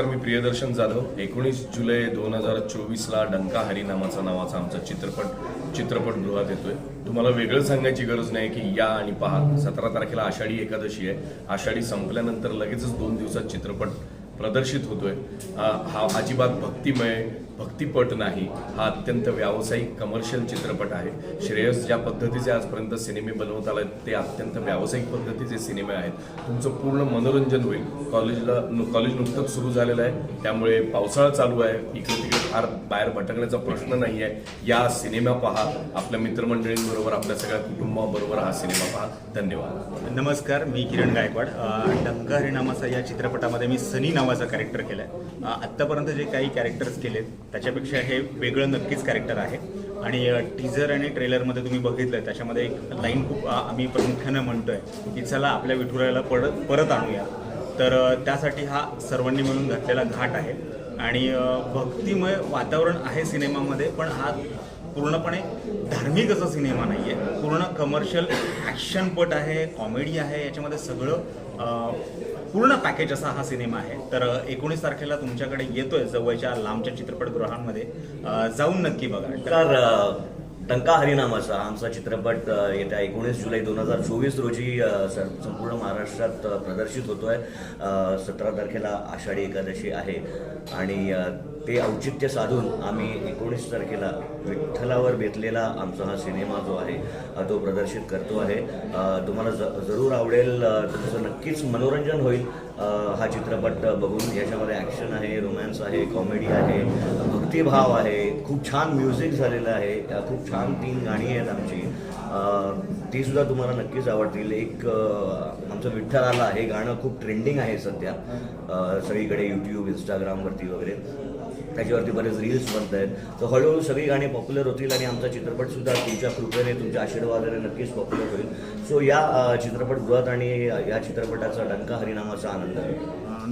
नमस्कार मी प्रियदर्शन जाधव. एकोणीस जुलै दोन हजार चोवीसला डंका हरिनामाचा नावाचा आमचा चित्रपट चित्रपटगृहात येतोय. तुम्हाला वेगळं सांगायची गरज नाही की या आणि पहा. सतरा तारखेला आषाढी एकादशी आहे. आषाढी संपल्यानंतर लगेचच दोन दिवसात चित्रपट प्रदर्शित होतोय. हा अजिबात भक्तिमय भक्तिपट नाही. हा अत्यंत व्यावसायिक कमर्शियल चित्रपट आहे. श्रेयस ज्या पद्धतीचे आजपर्यंत सिनेमे बनवत आले ते अत्यंत व्यावसायिक पद्धतीचे सिनेमे आहेत. तुमचं पूर्ण मनोरंजन होईल. कॉलेजला नु- कॉलेज नुकतंच सुरू झालेलं आहे. त्यामुळे पावसाळा चालू आहे. इकडे तिकडे फार बाहेर भटकण्याचा प्रश्न नाही आहे या सिनेमा पहा. आपल्या मित्रमंडळींबरोबर आपल्या सगळ्या कुटुंबाबरोबर हा सिनेमा पहा. धन्यवाद. नमस्कार मी किरण गायकवाड. डंका हरिनामाचा या चित्रपटामध्ये मी सनी नावाचा कॅरेक्टर केला आहे आत्तापर्यंत जे काही कॅरेक्टर्स केलेत त्याच्यापेक्षा हे वेगळं नक्कीच कॅरेक्टर आहे. आणि टीझर आणि ट्रेलरमध्ये तुम्ही बघितलं त्याच्यामध्ये एक लाईन खूप आम्ही प्रामुख्यानं म्हणतोय की चला आपल्या विठुरायाला परत परत आणूया. तर त्यासाठी हा सर्वांनी मिळून घातलेला घाट आहे. आणि भक्तिमय वातावरण आहे सिनेमामध्ये पण हा पूर्णपणे धार्मिक असा सिनेमा नाही आहे पूर्ण कमर्शियल ॲक्शनपट आहे कॉमेडी आहे याच्यामध्ये सगळं पूर्ण पॅकेज असा हा सिनेमा आहे. तर एकोणीस तारखेला तुमच्याकडे येतोय जवळच्या लांबच्या चित्रपटगृहांमध्ये. जाऊन नक्की बघा. तर टंका हरिनामाचा आमचा चित्रपट येत्या एकोणीस जुलै दोन हजार चोवीस रोजी संपूर्ण महाराष्ट्रात प्रदर्शित प्रदर्शित होतोय. सतरा तारखेला आषाढी एकादशी आहे. आणि ते औचित्य साधून आम्ही एकोणीस तारखेला विठ्ठलावर बेतलेला आमचा हा सिनेमा जो आहे तो प्रदर्शित करतो आहे. तुम्हाला ज जरूर आवडेल तुमचं नक्कीच मनोरंजन होईल. हा चित्रपट बघून याच्यामध्ये ॲक्शन आहे रोमॅन्स आहे कॉमेडी आहे भक्तिभाव आहे. खूप छान म्युझिक झालेलं आहे. खूप छान तीन गाणी आहेत आमची. तीसुद्धा ती सुद्धा तुम्हाला नक्कीच आवडतील. एक आमचं विठ्ठल आला हे गाणं खूप ट्रेंडिंग आहे सध्या. सगळीकडे यूट्यूब इंस्टाग्रामवरती वगैरे. त्याच्यावरती बरेच रील्स बनत आहेत तर हळूहळू सगळी गाणी पॉप्युलर होतील आणि आमचा चित्रपटसुद्धा तुमच्या कृपेने तुमच्या आशीर्वादाने नक्कीच पॉप्युलर होईल. सो या चित्रपटगृहात आणि या चित्रपटाचा डंका हरिनामाचा आनंद आहे.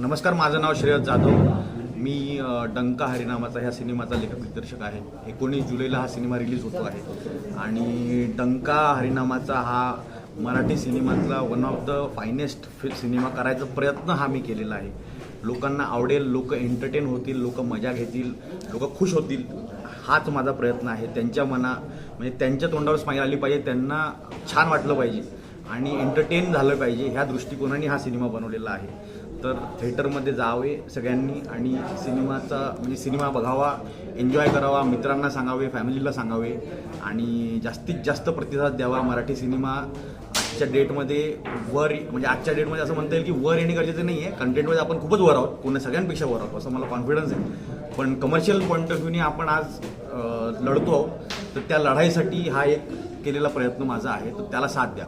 नमस्कार माझं नाव श्रेयस जाधव. मी डंका हरिनामाचा ह्या सिनेमाचा लेखक दिग्दर्शक आहे. एकोणीस जुलैला हा सिनेमा रिलीज होतो आहे. आणि डंका हरिनामाचा हा Marathi सिनेमातला one of the finest cinema करायचा प्रयत्न हा मी केलेला आहे. लोकांना आवडेल लोक एंटरटेन होतील लोक मजा घेतील लोक खुश होतील हाच माझा प्रयत्न आहे. त्यांच्या मना म्हणजे त्यांच्या तोंडावर स्माईल आली पाहिजे त्यांना छान वाटलं पाहिजे आणि एंटरटेन झालं पाहिजे ह्या दृष्टिकोनाने हा सिनेमा बनवलेला आहे. तर थिएटरमध्ये जावे सगळ्यांनी आणि सिनेमाचा म्हणजे सिनेमा बघावा एन्जॉय करावा मित्रांना सांगावे फॅमिलीला सांगावे आणि जास्तीत जास्त प्रतिसाद द्यावा. मराठी सिनेमा आजच्या डेटमध्ये वर म्हणजे आजच्या डेटमध्ये असं म्हणता येईल की वर येणे गरजेचं नाही आहे कंटेंटमध्ये आपण खूपच वर आहोत. कोणा सगळ्यांपेक्षा वर आहोत असं मला कॉन्फिडन्स आहे. पण कमर्शियल पॉईंट ऑफ व्ह्यूने आपण आज लढतो आहोत. तर त्या लढाईसाठी हा एक केलेला प्रयत्न माझा आहे. तर त्याला साथ द्या.